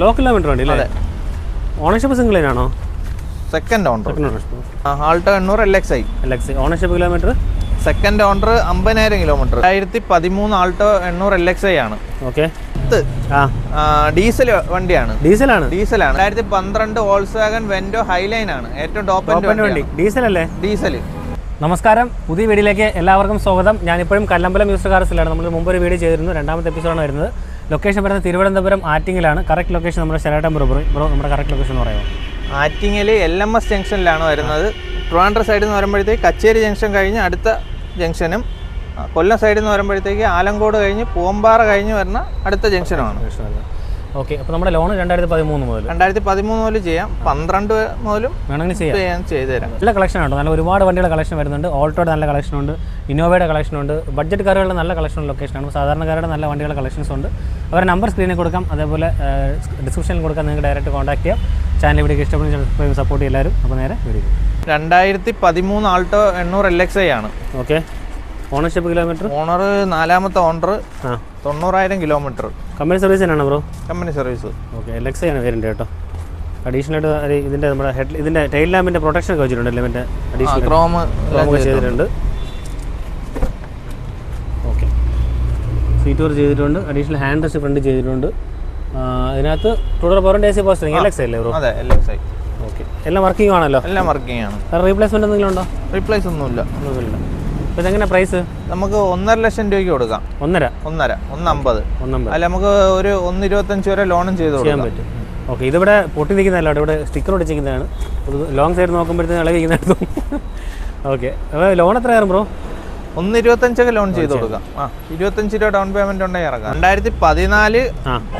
Law kilometre വണ്ടി അല്ലേ? Ownership single ആണോ? സെക്കൻഡ് ഓണർ ആൾട്ടോ എണ്ണൂറ് L X I L X I ownership kilometre second owner അമ്പതിനായിരം kilometre രണ്ടായിരത്തി പതിമൂന്ന് ആൾട്ടോ എണ്ണൂറ് എൽ എക്സ് ഐ ആണ്. ഓക്കെ ഡീസൽ വണ്ടിയാണ്. ഡീസലാണ് ഡീസലാണ് രണ്ടായിരത്തി പന്ത്രണ്ട് വോൾസ്വാഗൻ വെൻഡോ ഹൈലൈൻ ആണ്. ഏറ്റവും ടോപ്പ് ടോപ്പ് വണ്ടി. ഡീസൽ അല്ലേ? ഡീസൽ നമസ്കാരം. പുതിയ വീഡിയോയിലേക്ക് എല്ലാവർക്കും സ്വാഗതം. ഞാനിപ്പോഴും കല്ലമ്പലം മ്യൂസിക് കാർസിലാണ് നമ്മൾ മുമ്പ് ഒരു വീഡിയോ ചെയ്തിരുന്നു. രണ്ടാമത്തെ എപ്പിസോഡാണ് വരുന്നത്. ലൊക്കേഷൻ വരുന്നത് തിരുവനന്തപുരം ആറ്റിങ്ങിലാണ്. കറക്റ്റ് ലൊക്കേഷൻ നമ്മുടെ ശരാട്ടം ബ്രോ ബ്രോ നമ്മുടെ കറക്റ്റ് ലൊക്കേഷൻ എന്ന് പറയുമോ? ആറ്റിങ്ങൽ എൽ എം എസ് ജംഗ്ഷനിലാണ് വരുന്നത്. ട്രിവാൻഡ്രം സൈഡിൽ നിന്ന് വരുമ്പോഴത്തേക്ക് കച്ചേരി ജംഗ്ഷൻ കഴിഞ്ഞ് അടുത്ത ജംഗ്ഷനും കൊല്ലം സൈഡിൽ നിന്ന് വരുമ്പോഴത്തേക്ക് ആലങ്കോട് കഴിഞ്ഞ് പൂമ്പാറ കഴിഞ്ഞ് വരുന്ന അടുത്ത ജംഗ്ഷനുമാണ്. ഓക്കെ അപ്പോൾ നമ്മുടെ ലോൺ രണ്ടായിരത്തി പതിമൂന്ന് മുതൽ. രണ്ടായിരത്തി പതിമൂന്ന് മുതൽ ചെയ്യാം. പന്ത്രണ്ട് മുതലും വേണമെങ്കിൽ ചെയ്യാം. ചെയ്തുതരാം ചെയ്തു തരാം. നല്ല കളക്ഷൻ ഉണ്ട് നല്ല ഒരുപാട് വണ്ടിയുടെ കളക്ഷൻ വരുന്നുണ്ട്. ഓൾട്ടോയുടെ നല്ല കളക്ഷൻ ഉണ്ട്. ഇന്നോവയുടെ കളക്ഷൻ ഉണ്ട്. ബഡ്ജറ്റ് കാറുകളുടെ നല്ല കളക്ഷൻ ലൊക്കേഷനാണ് സാധാരണക്കാരുടെ നല്ല വണ്ടികളുടെ കളക്ഷൻസ് ഉണ്ട്. അവരുടെ നമ്പർ സ്ക്രീനിൽ കൊടുക്കാം. അതേപോലെ ഡിസ്ക്രിപ്ഷനിൽ കൊടുക്കാം. നിങ്ങൾക്ക് ഡയറക്റ്റ് കോൺടാക്ട് ചെയ്യാം. ചാനൽ ഇവിടെ ഇഷ്ടപ്പെടുന്ന സപ്പോർട്ട് എല്ലാവരും. അപ്പോൾ നേരെ വീഡിയോ രണ്ടായിരത്തി പതിമൂന്ന് ആൾട്ടോ എണ്ണൂറ് എൽ എക്സ് ഐ ആണ്. ഓക്കെ ഓണർഷിപ്പ് കിലോമീറ്റർ ഓണർ നാലാമത്തെ ഓണർ തൊണ്ണൂറായിരം കിലോമീറ്റർ കമ്പനി സർവീസ് തന്നെയാണ് bro company service okay L X ആണ് വരുന്നത് കേട്ടോ. അഡീഷണൽ ആയിട്ട് ഇതിന്റെ നമ്മുടെ ഹെഡ് ഇതിന്റെ ടൈൽ ലാമ്പിന്റെ പ്രൊട്ടക്ഷൻ ഒക്കെ വെച്ചിട്ടുണ്ട് മറ്റേ അഡീഷണൽ ക്രോം ക്രോമ് ചെയ്തിട്ടുണ്ട്. ഓക്കെ സീറ്റ് വർക്ക് ചെയ്തിട്ടുണ്ട്. അഡീഷണൽ ഹാൻഡ് റെസ്റ്റ് ഫ്രണ്ട് ചെയ്തിട്ടുണ്ട്. അതിനകത്ത് two door പോറിന്റെ A C post L X അല്ലേ ബ്രോ അതെ എക്സ് ഐ ഓക്കെ എല്ലാം വർക്കിംഗ് ആണല്ലോ? എല്ലാം വർക്കിംഗ് ആണ്. റീപ്ലേസ്മെന്റ് എന്തെങ്കിലും ഉണ്ടോ? റീപ്ലേസ് ഒന്നുമില്ല. ഒന്നുമില്ല. അപ്പോൾ ഇതെങ്ങനെ പ്രൈസ് നമുക്ക് ഒന്നര ലക്ഷം രൂപയ്ക്ക് കൊടുക്കാം. ഒന്നര? ഒന്നര ഒന്ന് അമ്പത് ഒന്നമ്പത്. അല്ല നമുക്ക് ഒരു ഒന്ന് ഇരുപത്തഞ്ച് വരെ ലോണും ചെയ്ത് ചെയ്യാൻ കൊടുക്കാം. പറ്റും. ഓക്കെ ഇതിവിടെ പൊട്ടി നിൽക്കുന്നതല്ല ഇവിടെ സ്റ്റിക്കർ ഒടിച്ചിരിക്കുന്നതാണ്. ലോങ് സൈഡ് നോക്കുമ്പോഴത്തേക്ക് ഇളകി ഇരിക്കുന്നിടത്തും ഓക്കെ അപ്പോൾ ലോൺ എത്ര കയറും ബ്രോ ഒന്ന് ഇരുപത്തഞ്ചൊക്കെ ലോൺ ചെയ്ത് കൊടുക്കാം. ആ ഇരുപത്തഞ്ച് രൂപ ഡൗൺ പേയ്മെന്റ് ഉണ്ടെങ്കിൽ ഇറക്കാം. രണ്ടായിരത്തി പതിനാല്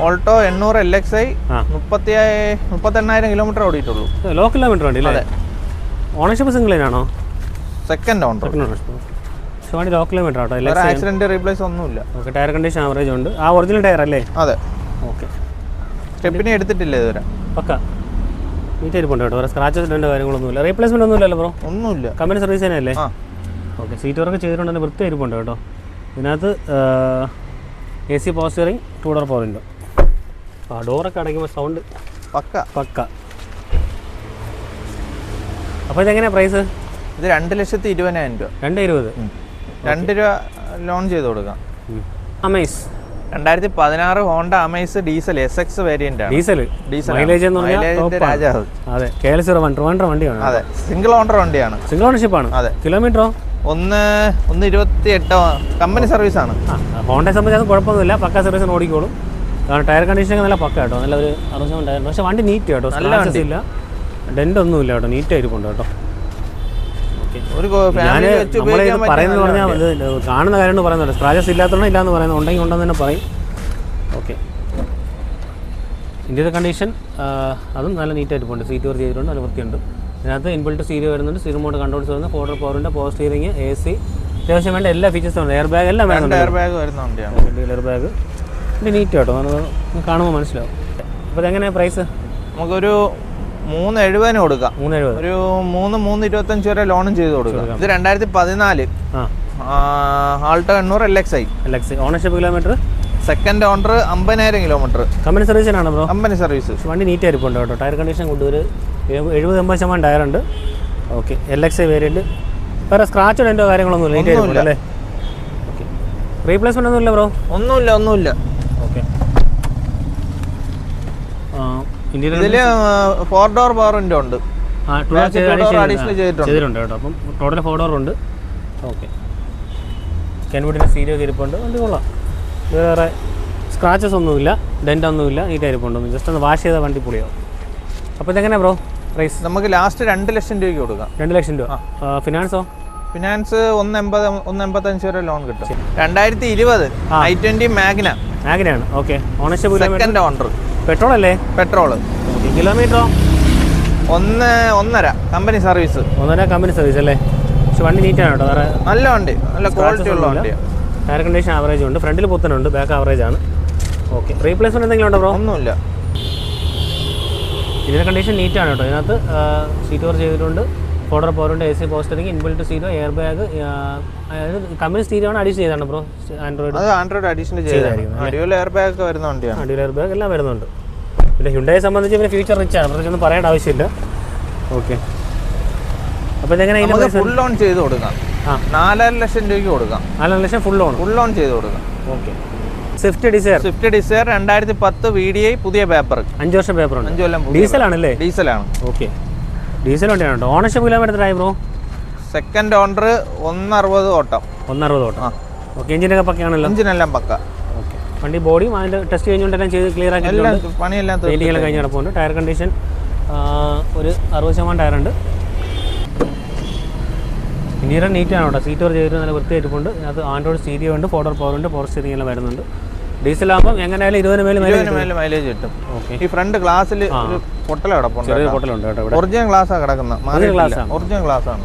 ഓൾട്ടോ എണ്ണൂറ് എൽ എക്സ് ഐ ആ. മുപ്പത്തി മുപ്പത്തെണ്ണായിരം കിലോമീറ്റർ ഓടിയിട്ടുള്ളൂ. ലോ കിലോമീറ്റർ അല്ലേ? ഓണർഷിപ്പ് സിംഗിളിനാണോ സെക്കൻഡ് ഓണർ വണ്ടി ലോ കിലോമീറ്റർ ആട്ടോ വേറെ ആക്സിഡന്റ് റീപ്ലേസ് ഒന്നുമില്ല. ഓക്കെ ടയർ കണ്ടീഷൻ ആവറേജ് ഉണ്ട്. ആ ഒറിജിനൽ ടയർ അല്ലേ? അതെ. ഓക്കെ സ്റ്റെപ്പിനെ എടുത്തിട്ടില്ല ഇതുവരെ. പക്ക. നീറ്റ് ഇരിപ്പുണ്ട് കേട്ടോ. വേറെ സ്ക്രാച്ചസ് രണ്ട് കാര്യങ്ങളൊന്നുമില്ല. റീപ്ലേസ്മെന്റ് ഒന്നുമില്ലല്ലോ ബ്രോ ഒന്നുമില്ല. കമ്പനി സർവീസ് തന്നെയല്ലേ ആ. ഓക്കെ സീറ്റ് വർക്ക് ചെയ്തിട്ടുണ്ട് തന്നെ വൃത്തി ഇരിപ്പുണ്ട് കേട്ടോ. ഇതിനകത്ത് എ സി പോസ്റ്ററിങ് ടൂ ഡോർ പോയിന്റ് ആ ഡോറൊക്കെ അടയ്ക്കുമ്പോൾ സൗണ്ട് പക്ക. പക്ക. അപ്പോൾ ഇതെങ്ങനെയാണ് പ്രൈസ് ഇത് രണ്ട് ലക്ഷത്തി ഇരുപതിനായിരം രൂപ. രണ്ട് ഇരുപത്. രണ്ട് രൂപ ലോൺ ചെയ്ത് കൊടുക്കാം. അമേസ്. രണ്ടായിരത്തി പതിനാറ് Honda Amaze diesel S X variant ആണ്. ഡീസൽ? ഡീസൽ മൈലേജ് എന്ന് പറഞ്ഞാൽ. രാജാവ്. അതെ K L zero one Trivandrum വണ്ടിയാണ്. അതെ സിംഗിൾ ഓണർ വണ്ടിയാണ്. സിംഗിൾ ഓണർഷിപ്പ് ആണ്. അതെ. കിലോമീറ്ററോ ഒന്ന് ഒന്ന് ഇരുപത്തി എട്ടോ കമ്പനി സർവീസ് ആണ്. ആ ഹോണ്ടയെ സംബന്ധിച്ച് കുഴപ്പമൊന്നുമില്ല. പക്ക സർവീസിന് ഓടിക്കോളും. കാരണം ടയർ കണ്ടീഷൻ നല്ല പക്ക കേട്ടോ. നല്ല ഒരു അറുപത് ടയർ പക്ഷേ വണ്ടി നീറ്റ് കേട്ടോ. നല്ല വണ്ടിയില്ല ഡെന്റ് ഒന്നുമില്ല കേട്ടോ. നീറ്റായിരിക്കും കേട്ടോ. ഒരു പറയുന്നത് പറഞ്ഞാൽ കാണുന്ന കാര്യം പറയുന്നുണ്ട് സ്ക്രാച്ചസ് ഇല്ലാത്തതുകൊണ്ട് ഇല്ലാന്ന് പറയുന്നത്. ഉണ്ടെങ്കിൽ ഉണ്ടെന്ന് തന്നെ പറയും. ഓക്കെ ഇന്ത്യയുടെ കണ്ടീഷൻ അതും നല്ല നീറ്റായിട്ട് ആയിട്ടുണ്ട് സീറ്റ് വർക്ക് ചെയ്തിട്ടുണ്ട്. നല്ല വൃത്തിയുണ്ട്. ഇതിനകത്ത് ഇൻബിൾട്ട് സീരിയ വരുന്നുണ്ട്. റിമോട്ട് കൺട്രോൾസ് വരുന്നത് ഫോർഡർ പവറിന്റെ പവർ സ്റ്റിയറിംഗ് എ സി അത്യാവശ്യം വേണ്ട എല്ലാ ഫീച്ചേഴ്സും ഉണ്ട്. എയർ ബാഗ് എല്ലാം വേണം എയർ ബാഗ് വരുന്നുണ്ട് എയർ ബാഗ് നീറ്റ് കേട്ടോ കാണുമ്പോൾ മനസ്സിലാവും. അപ്പോൾ എങ്ങനെയാണ് പ്രൈസ് നമുക്കൊരു മൂന്ന് എഴുപതിന് കൊടുക്കാം. മൂന്ന് എഴുപത് ഒരു മൂന്ന് മൂന്ന് ഇരുപത്തഞ്ച് വരെ ലോണും ചെയ്ത് കൊടുക്കാം. ഇത് രണ്ടായിരത്തി പതിനാല് ആൾട്ടോ എണ്ണൂറ് L X I L X ownership kilometre second owner അമ്പതിനായിരം കിലോമീറ്റർ കമ്പനി സർവീസിനാണ് ബ്രോ കമ്പനി സർവീസ് വണ്ടി നീറ്റ് ആയിരിപ്പുണ്ട് കേട്ടോ. ടയർ കണ്ടീഷൻ കൊണ്ടൊരു എഴുപത് എൺപത് ശതമാനം ഉണ്ട്. Okay L X I variant വേറെ സ്ക്രാച്ച് എന്തോ കാര്യങ്ങളൊന്നും ഇല്ല. നീറ്റ് ആയിരിക്കും അല്ലേ? ഓക്കെ റീപ്ലേസ്മെന്റ് ഒന്നും ഇല്ല ബ്രോ ഒന്നുമില്ല ഒന്നുമില്ല ഓക്കെ ഇന്ത്യയിൽ ഇതിൽ ഫോർ ഡോർ പവർ വിൻഡോ ഉണ്ട്. ചെയ്തിട്ടുണ്ട്. കേട്ടോ. അപ്പം ടോട്ടൽ ഫോർ ഡോർ ഉണ്ട്. ഓക്കെ കെൻവുഡിന്റെ സീരിയോ ഇരിപ്പുണ്ട് വണ്ടി കൊള്ളാം. വേറെ സ്ക്രാച്ചസ് ഒന്നുമില്ല. ഡെന്റ് ഒന്നുമില്ല. നീറ്റ് ഇരിപ്പുണ്ട് ജസ്റ്റ് ഒന്ന് വാഷ് ചെയ്ത വണ്ടി പൊളിയാവും. അപ്പോൾ ഇതെങ്ങനെ ബ്രോ പ്രൈസ് നമുക്ക് ലാസ്റ്റ് രണ്ട് ലക്ഷം രൂപയ്ക്ക് കൊടുക്കാം. രണ്ട് ലക്ഷം രൂപ. ഫിനാൻസോ ഫിനാൻസ് ഒന്ന് എൺപത് ഒന്ന് എൺപത്തഞ്ച് വരെ ലോൺ കിട്ടും. രണ്ടായിരത്തി ഇരുപത് I twenty Magna മാഗ്നാണ് okay ownership second owner petrol അല്ലേ പെട്രോൾ കിലോമീറ്ററോ? ഒന്ന് ഒന്നര. Company service. ഒന്നര കമ്പനി സർവീസ് അല്ലേ? പക്ഷെ വണ്ടി നീറ്റാണ് കേട്ടോ. വേറെ നല്ല വണ്ടി. നല്ല ക്വാളിറ്റി ഉള്ള വണ്ടിയാണ് ടയർ കണ്ടീഷൻ ആവറേജ് ഉണ്ട്. ഫ്രണ്ടിൽ പുത്തനുണ്ട് ബാക്ക് ആവറേജ് ആണ്. ഓക്കെ റീപ്ലേസ്മെന്റ് എന്തെങ്കിലും ഉണ്ടോ ബ്രോ ഒന്നുമില്ല. ഇതിന്റെ കണ്ടീഷൻ നീറ്റാണ് കേട്ടോ. ഇതിനകത്ത് സീറ്റ് കവർ ചെയ്തിട്ടുണ്ട്. ഫോർഡർ പവറുണ്ട് എ സി പോസ്റ്ററിങ് ഇൻബിൽറ്റ് സീറ്റോ എയർ ബാഗ് അതായത് കമ്പനി സ്റ്റീരിയോ ആണ് അഡീഷൻ ചെയ്താണ് ബ്രോ ആൻഡ്രോയിഡ് അത് ആൻഡ്രോയിഡ് അഡീഷൻ ചെയ്തായിരിക്കും അടിപൊളി എയർ ബാഗ് ഒക്കെ വരുന്ന വണ്ടിയാണ്. അടിയിൽ എയർ ബാഗ് എല്ലാം വരുന്നുണ്ട്. പിന്നെ ഹ്യുണ്ടായെ സംബന്ധിച്ച് പിന്നെ ഫ്യൂച്ചർ റിച്ച് ആണ്. പ്രത്യേകിച്ച് ഒന്നും പറയേണ്ട ആവശ്യമില്ല. ഓക്കെ അപ്പോൾ ഇതെങ്ങനെ ഫുൾ ഓൺ ചെയ്ത് കൊടുക്കാം. നാലര ലക്ഷം രൂപയ്ക്ക് കൊടുക്കാം. നാലര ലക്ഷം ഫുൾ ഓൺ ഫുൾ ഓൺ ചെയ്ത് കൊടുക്കാം. Okay Swift Dzire Swift Dzire രണ്ടായിരത്തി പത്ത് വി ഡി ഐ പുതിയ പേപ്പർ അഞ്ച് വർഷം പേപ്പർ ഉണ്ട്. അഞ്ചു കൊല്ലം ഡീസലാണല്ലേ ഡീസലാണ് ഓക്കെ ഡീസൽ വണ്ടിയാണ് ഓണർഷിപ്പ് കിലോമീറ്റർ ആയി ബ്രോ സെക്കൻഡ് ഓണർ ഒന്നറുപത് ഓട്ടം. ഒന്നറുപത് ഓട്ടം. ഓക്കെ എഞ്ചിനൊക്കെ പക്കയാണല്ലോ? എഞ്ചിനെല്ലാം പക്ക. ഓക്കെ വണ്ടി ബോഡി അതിന്റെ ടെസ്റ്റ് കഴിഞ്ഞുകൊണ്ടെല്ലാം ചെയ്ത് ക്ലിയർ എല്ലാം ആക്കിയിട്ടുണ്ട് പണിയെല്ലാം എല്ലാം കഴിഞ്ഞ്. കിടപ്പുണ്ട് ടയർ കണ്ടീഷൻ ഒരു അറുപത് ശതമാനം ടയറുണ്ട് ഇന്റീരിയർ നീറ്റാണ് കേട്ടോ. സീറ്റ് വർക്ക് ചെയ്തിട്ട് നല്ല വൃത്തിയായിട്ടുണ്ട് അതിനകത്ത് ആൻഡ്രോയിഡ് സ്റ്റീരിയോ ഉണ്ട് ഫോട്ടോ പവർ ഉണ്ട് പവർ സ്റ്റിയറിംഗ് എല്ലാം വരുന്നുണ്ട്. ഡീസൽ ആകുമ്പോൾ എങ്ങനെയായാലും ഇരുപതിന് മേലെ ഇരുപതിന് മേലെ മൈലേജ് കിട്ടും. ഓക്കെ ഈ ഫ്രണ്ട് ഗ്ലാസ്സിൽ ഒരു പൊട്ടല കിടപ്പുണ്ട് പൊട്ടലുണ്ട് കേട്ടോ ഒറിജിനൽ ഗ്ലാസ്സാണ് കിടക്കുന്നത്. ഒറിജിനൽ ഗ്ലാസ് ആണ്.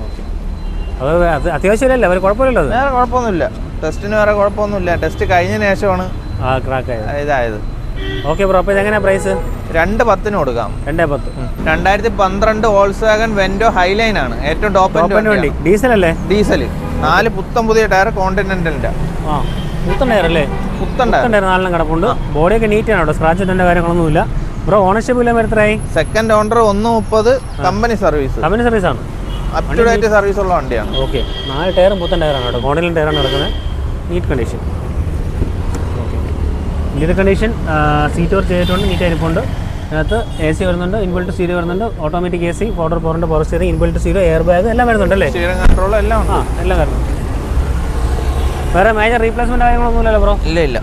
അത് അത്യാവശ്യമില്ലല്ലോ അത്യാവശ്യമല്ലേ അവർ കുഴപ്പമില്ലല്ലോ വേറെ കുഴപ്പമൊന്നുമില്ല. ടെസ്റ്റിന് വേറെ കുഴപ്പമൊന്നുമില്ല. ടെസ്റ്റ് കഴിഞ്ഞതിന് ശേഷമാണ് ആ ക്രാക്ക് ആയത്. ഇതായത്. ഓക്കെ ബ്രോ അപ്പോൾ ഇതെങ്ങനെയാണ് പ്രൈസ് രണ്ട് പത്തിന് കൊടുക്കാം. രണ്ടേ പത്ത്. രണ്ടായിരത്തി പന്ത്രണ്ട് വോൾസ്വാഗൻ വെൻഡോ ഹൈലൈൻ ആണ്. ഏറ്റവും ടോപ്പ് വണ്ടി. ഡീസൽ അല്ലേ? ഡീസൽ നാല് പുത്തം പുതിയ ടയർ കോണ്ടിനെന്റലിന്റെ ആ പുത്തൻ ടയർ അല്ലേ? ടയർ നാലെണ്ണം കിടപ്പുണ്ട്. ബോഡിയൊക്കെ നീറ്റാണ്? കേട്ടോ സ്ക്രാച്ച് ഇട്ടേണ്ട കാര്യങ്ങളൊന്നുമില്ല. ബ്രോ ഓണർഷിപ്പ് ഇല്ല എത്രയായി സെക്കൻഡ് ഓണർ ഒന്ന് മുപ്പത് കമ്പനി സർവീസ് കമ്പനി സർവീസ് ആണ്. അപ് ടു ഡേറ്റ് സർവീസ് ഉള്ള വണ്ടിയാണ്. ഓക്കെ നാല് ടയറും പുത്തൻ ടയറാണ് കേട്ടോ. കോണിലും ടയറാണ് കിടക്കുന്നത്. നീറ്റ് കണ്ടീഷൻ ഓക്കെ ഇന്ത്യയുടെ കണ്ടീഷൻ സീറ്റ് വർക്ക് ചെയ്തിട്ടുണ്ട്. നീറ്റ് അരിപ്പുണ്ട് അതിനകത്ത് എ സി വരുന്നുണ്ട്. ഇൻബിൾട്ട് സ്റ്റീരിയോ വരുന്നുണ്ട്. Automatic A C four door പവറിന്റെ power steering inbuilt stereo air bag എല്ലാം വരുന്നുണ്ട് അല്ലേ? കൺട്രോൾ എല്ലാം ആ എല്ലാം വരുന്നുണ്ട്. വേറെ മേജർ റീപ്ലേസ്മെന്റ് കാര്യങ്ങളൊന്നുമില്ലല്ലോ ബ്രോ ഇല്ല ഇല്ല.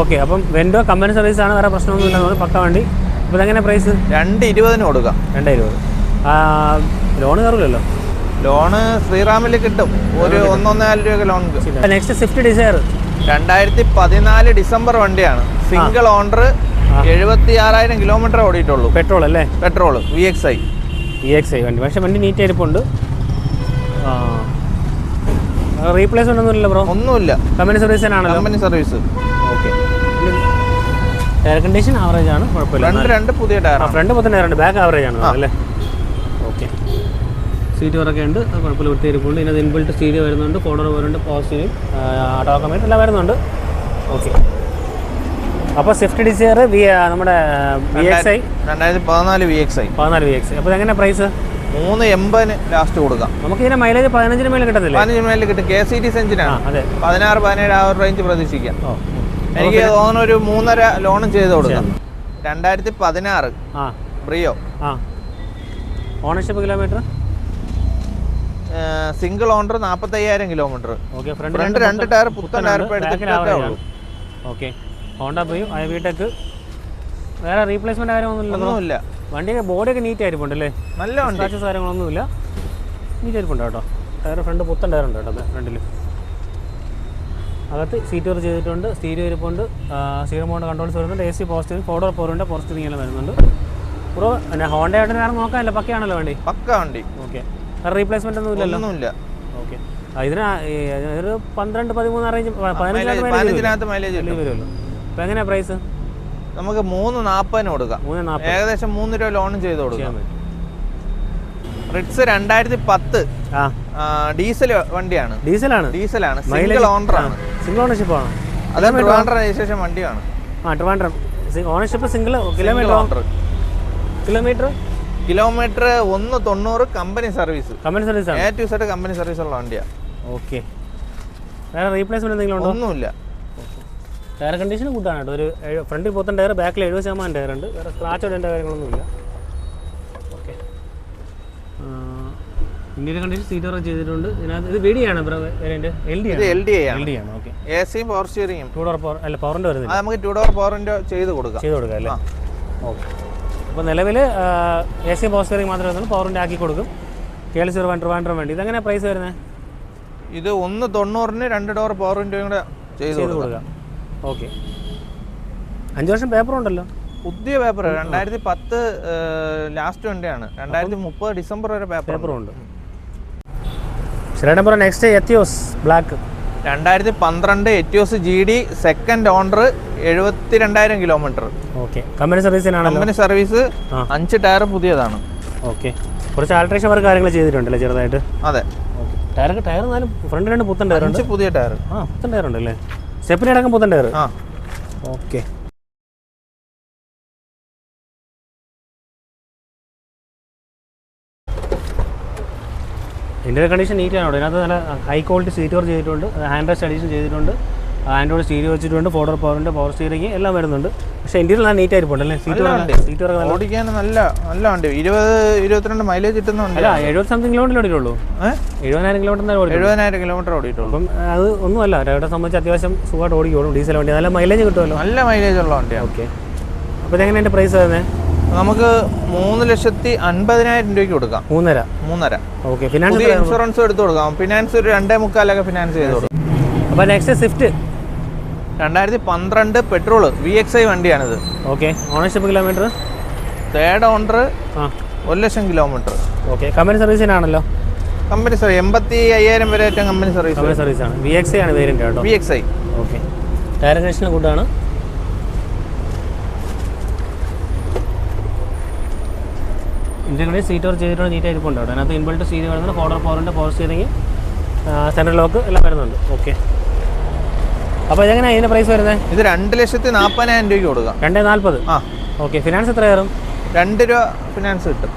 ഓക്കെ അപ്പം വെൻഡോ കമ്പനി സർവീസ് ആണ് വേറെ പ്രശ്നമൊന്നുമില്ല തോന്നുന്നു പക്ക വണ്ടി. അപ്പോൾ ഇതെങ്ങനെ പ്രൈസ് രണ്ട് ഇരുപതിന് കൊടുക്കാം. രണ്ട് ഇരുപത്. ലോൺ കയറില്ലല്ലോ ലോണ് ശ്രീറാമിൽ കിട്ടും. ഒരു ഒന്നൊന്നര രൂപ ലോൺ നെക്സ്റ്റ് സ്വിഫ്റ്റ് ഡിസയർ രണ്ടായിരത്തി പതിനാല് ഡിസംബർ വണ്ടിയാണ് സിംഗിൾ ഓണർ എഴുപത്തി ആറായിരം കിലോമീറ്റർ ഓടിയിട്ടുള്ളൂ. പെട്രോൾ അല്ലേ? Petrol V X I V X I വണ്ടി. പക്ഷേ വണ്ടി നീറ്റ് ആയിരിപ്പുണ്ട് റീപ്ലേസ്മെന്റ് ഒന്നുമില്ല ബ്രോ. ഒന്നുമില്ല. കമ്പനി സർവീസ് ആണല്ലോ. Company service okay. Air condition average ആണ് കുഴപ്പമില്ല. രണ്ട് രണ്ട് പുതിയ ടയർ ഫ്രണ്ട് ടയർ ഉണ്ട് ബാക്ക് ആവറേജ് ആണ് അല്ലേ? ഓക്കെ. സീറ്റ് വറൊക്കെ ഉണ്ട് കുഴപ്പമില്ല വൃത്തിയിരിപ്പുണ്ട് ഇതിനകത്ത് ഇൻബിൾട്ട് സ്റ്റീരിയോ വരുന്നുണ്ട് കോഡർ വരുന്നുണ്ട് പോസിറ്റീവ് ഡോക്യുമെന്റ് എല്ലാം വരുന്നുണ്ട്. ഓക്കെ. അപ്പോൾ സ്വിഫ്റ്റ് ഡിസയർ വി നമ്മുടെ വി എക്സ് ഐ രണ്ടായിരത്തി പതിനാല് വി എക്സ് ഐ പതിനാല് വി എക്സ് അപ്പോൾ എങ്ങനെ പ്രൈസ് മൂന്ന് എൺപതിന് ലാസ്റ്റ് കൊടുക്കാം. നമുക്ക് ഇതിന്റെ മൈലേജ് പതിനഞ്ചിന് മേലെ കിട്ടത്തില്ല? പതിനഞ്ച് മേലിൽ കിട്ടും. കെ സി ടി സെഞ്ചിനാണ് പതിനാറ് പതിനേഴ് ആ ഒരു റേഞ്ച് പ്രതീക്ഷിക്കാം. എനിക്ക് തോന്നുന്നു ഒരു മൂന്നര ലോണും ചെയ്ത് കൊടുക്കാം. രണ്ടായിരത്തി പതിനാറ് ബ്രിയോ ആ. ഓണർഷിപ്പ് കിലോമീറ്റർ സിംഗിൾ ഓണർ നാൽപ്പത്തയ്യായിരം കിലോമീറ്റർ ഓക്കെ ഫ്രണ്ട് രണ്ട് ടയർ പുത്തൻ ടയർ ഇപ്പോൾ എടുത്തിട്ടേ ഉള്ളൂ. Okay Honda Brio I VTEC വേറെ റീപ്ലേസ്മെന്റ് കാര്യമൊന്നുമില്ലല്ലോ ഒന്നുമില്ല. വണ്ടിയൊക്കെ ബോഡിയൊക്കെ നീറ്റ് ആയിരിപ്പുണ്ടല്ലേ? നല്ല വണ്ടി. സ്ക്രാച്ചസ് കാര്യങ്ങളൊന്നുമില്ല. നീറ്റ് ആയിരിപ്പുണ്ട് കേട്ടോ. ടയർ ഫ്രണ്ട് പുത്തൻ ടയറുണ്ട് കേട്ടോ ഫ്രണ്ടിൽ അകത്ത് സീറ്റ് വർക്ക് ചെയ്തിട്ടുണ്ട് സ്റ്റീരിയോ ഇരിപ്പുണ്ട് സീറോ മോണ്ട് കൺട്രോൾസ് വരുന്നുണ്ട് എ സി പോസ്റ്റ് ഫോർ ഡോർ പോറിന്റെ പോസ്റ്റ് ഇങ്ങനെ വരുന്നുണ്ട്. ബ്രോ പിന്നെ ഹോണ്ട ആയിട്ട് വേറെ നോക്കാനല്ല പക്കയാണല്ലോ വണ്ടി? പക്ക വണ്ടി. ഓക്കെ റീപ്ലേസ്മെന്റ് ഒന്നും ഇല്ലല്ലോ ഒന്നുമില്ല. ഓക്കെ ഇതിന് ഒരു പന്ത്രണ്ട് പതിമൂന്ന് റേഞ്ച് പതിനഞ്ചിനകത്ത് മൈലേജ് വരുമല്ലോ അപ്പോൾ എങ്ങനെയാണ് പ്രൈസ് നമുക്ക് മൂന്ന് നാൽപ്പതിന് കൊടുക്കാം. ഏകദേശം മൂന്ന് രൂപ ലോണും ചെയ്ത് കൊടുക്കാം. റിറ്റ്സ് രണ്ടായിരത്തി പത്ത് ഡീസൽ വണ്ടിയാണ്. ഡീസലാണ്. ഡീസലാണ്. സിംഗിൾ ഓണർ ആണ്. സിംഗിൾ ഓണർഷിപ്പ് ആണ്. അത് ട്രിവാൻഡ്രം രജിസ്ട്രേഷൻ വണ്ടിയാണ്. ആ Trivandrum ownership single kilometre owner kilometre kilometre ഒന്ന് തൊണ്ണൂറ് company service company service A to company service ഉള്ള വണ്ടിയാണ് ഓക്കെ വേറെ റീപ്ലേസ്മെന്റ് എന്തെങ്കിലും ഉണ്ടോ? ഒന്നുമില്ല. ടയർ കണ്ടീഷൻ കൂട്ടാണ് കേട്ടോ. ഒരു ഫ്രണ്ടിൽ പോത്തൻ ടയർ ബാക്കിൽ എഴുപത് ശതമാനം ടയർ ഉണ്ട്. വേറെ സ്ക്രാച്ച് ഇടേണ്ട കാര്യങ്ങളൊന്നുമില്ല. ഓക്കെ ഇന്ത്യയുടെ കണ്ടീഷൻ സീറ്റ് വർക്ക് ചെയ്തിട്ടുണ്ട്. ഇതിനകത്ത് ഇത് വീടിയാണ് എൽ ഡി ആണ്. എൽ ഡി ആണ്. എൽ ഡി ആണ് ഓക്കെ എ സിയും പവർ സ്റ്റിയറിംഗും ടൂ ഡോർ പവർ അല്ല പവറിന്റെ വരുന്നത് നമുക്ക് ടു ഡോർ പവറിന്റെ ചെയ്ത് കൊടുക്കാം. ചെയ്ത് കൊടുക്കാം അല്ലേ. ഓക്കെ അപ്പോൾ നിലവിൽ എ സി പവർ സ്റ്റിയറിംഗ് മാത്രമേ വരുന്നുള്ളൂ പവറിന്റെ ആക്കി കൊടുക്കും. കേൾ സീറോ വൺ ട്രിവാൻഡ്രം വേണ്ടി ഇതെങ്ങനെ പ്രൈസ് വരുന്നത്? ഇത് ഒന്ന് തൊണ്ണൂറിന് രണ്ട് ഡോർ പവർ വിൻഡോയും കൂടെ ചെയ്ത് കൊടുക്കാം. ഓക്കെ. അഞ്ച് വർഷം പേപ്പർ ഉണ്ടല്ലോ പുതിയ പേപ്പർ രണ്ടായിരത്തി പത്ത് ലാസ്റ്റ് വണ്ടിയാണ് രണ്ടായിരത്തി മുപ്പത് ഡിസംബർ വരെ പേപ്പർ ഉണ്ട് ശരി നമ്പർ നെക്സ്റ്റ് എത്തിയോസ് ബ്ലാക്ക് രണ്ടായിരത്തി പന്ത്രണ്ട് Etios G D second owner എഴുപത്തി രണ്ടായിരം കിലോമീറ്റർ ഓക്കെ കമ്പനി സർവീസിനാണ് കമ്പനി സർവീസ് അഞ്ച് ടയർ പുതിയതാണ്. ഓക്കെ. കുറച്ച് ആൾട്രേഷൻ വർക്ക് കാര്യങ്ങൾ ചെയ്തിട്ടുണ്ടല്ലേ ചെറുതായിട്ട്? അതെ. ഓക്കെ. ടയർ ടയർ എന്നാലും ഫ്രണ്ട് രണ്ട് പുത്തൻ ടയർ ഉണ്ട്. പുതിയ ടയർ ആ പുത്തൻ ടയർ ഉണ്ടല്ലേ? സ്റ്റെപ്പിന് അടക്കം പുത്തൻ ആ. ഓക്കെ. ഇന്റീരിയർ കണ്ടീഷൻ നീറ്റ് ആണോ ഇതിനകത്ത് നല്ല ഹൈ ക്വാളിറ്റി സീറ്റ് വർക്ക് ചെയ്തിട്ടുണ്ട്. ഹാൻഡ് റെസ്റ്റ് അഡീഷൻ ചെയ്തിട്ടുണ്ട്. ആൻഡ്രോയിഡ് സ്റ്റീരിയോ വെച്ചിട്ടുണ്ട് ഫോർഡർ പവറിന്റെ പവർ സ്റ്റിയറിംഗ് എല്ലാം വരുന്നുണ്ട്. പക്ഷേ എന്റെ നല്ല നീറ്റ് ആയിരിക്കും അല്ലേ സീറ്റ് സീറ്റ് ഓടിക്കാൻ നല്ല നല്ല വണ്ടി. ഇരുപത് ഇരുപത്തിരണ്ട് മൈലേജ് കിട്ടുന്നുണ്ട്. അല്ല എഴുപത് സംതിങ് കിലോമീറ്റർ ഓടിയിട്ടുള്ളൂ. എഴുപതിനായിരം കിലോമീറ്റർ എഴുപതിനായിരം കിലോമീറ്റർ ഓടിയിട്ടുള്ളൂ. അപ്പം അത് ഒന്നുമല്ല രവിടെ സംബന്ധിച്ച് അത്യാവശ്യം സുഖമായിട്ട് ഓടിക്കോളും. ഡീസൽ വണ്ടി നല്ല മൈലേജ് കിട്ടുമല്ലോ. നല്ല മൈലേജ് ഉള്ള വണ്ടിയാണ് ഓക്കെ. അപ്പോൾ എങ്ങനെ എന്റെ പ്രൈസ് വരുന്നത് നമുക്ക് മൂന്ന് ലക്ഷത്തി അൻപതിനായിരം രൂപയ്ക്ക് കൊടുക്കാം. മൂന്നര. മൂന്നര. ഓക്കെ ഫിനാൻസ് ഇൻഷുറൻസ് എടുത്ത് കൊടുക്കാം. ഫിനാൻസ് ഒരു രണ്ടേ മുക്കാലൊക്കെ ഫിനാൻസ് ചെയ്ത് കൊടുക്കും. അപ്പോൾ നെക്സ്റ്റ് സ്വിഫ്റ്റ് രണ്ടായിരത്തി പന്ത്രണ്ട് petrol V X I വണ്ടിയാണിത്. Okay ownership kilometre third owner ആ. ഒരു ലക്ഷം കിലോമീറ്റർ ഓക്കെ കമ്പനി സർവീസിനാണല്ലോ കമ്പനി സർവീസ് എൺപത്തി അയ്യായിരം വരെ ഏറ്റവും കമ്പനി സർവീസ് കമ്പനി സർവീസ് ആണ്. വി എക്സ് ഐ ആണ് വേരിയന്റ് കേട്ടോ. V X I okay tyre condition കൂട്ടാണ്. ഇന്ത്യൻ സീറ്റ് ഓർ ചെയ്തിട്ടുണ്ട് നീറ്റ് ആയിരിക്കും അതിനകത്ത് ഇൻബിൾട്ട് സീറ്റ് വരുന്നുണ്ട് ഫോർഡർ പവറിന്റെ പവർ സ്റ്റിയറിംഗ് സെൻട്രൽ ലോക്ക് എല്ലാം വരുന്നുണ്ട്. ഓക്കെ അപ്പോൾ ഇതെങ്ങനെയാണ് ഇതിന്റെ പ്രൈസ് വരുന്നത് ഇത് രണ്ട് ലക്ഷത്തി നാൽപ്പതിനായിരം രൂപയ്ക്ക് കൊടുക്കാം. രണ്ടേ നാൽപ്പത് ആ. ഓക്കെ ഫിനാൻസ് എത്ര കയറും? രണ്ട് രൂപ ഫിനാൻസ് കിട്ടും.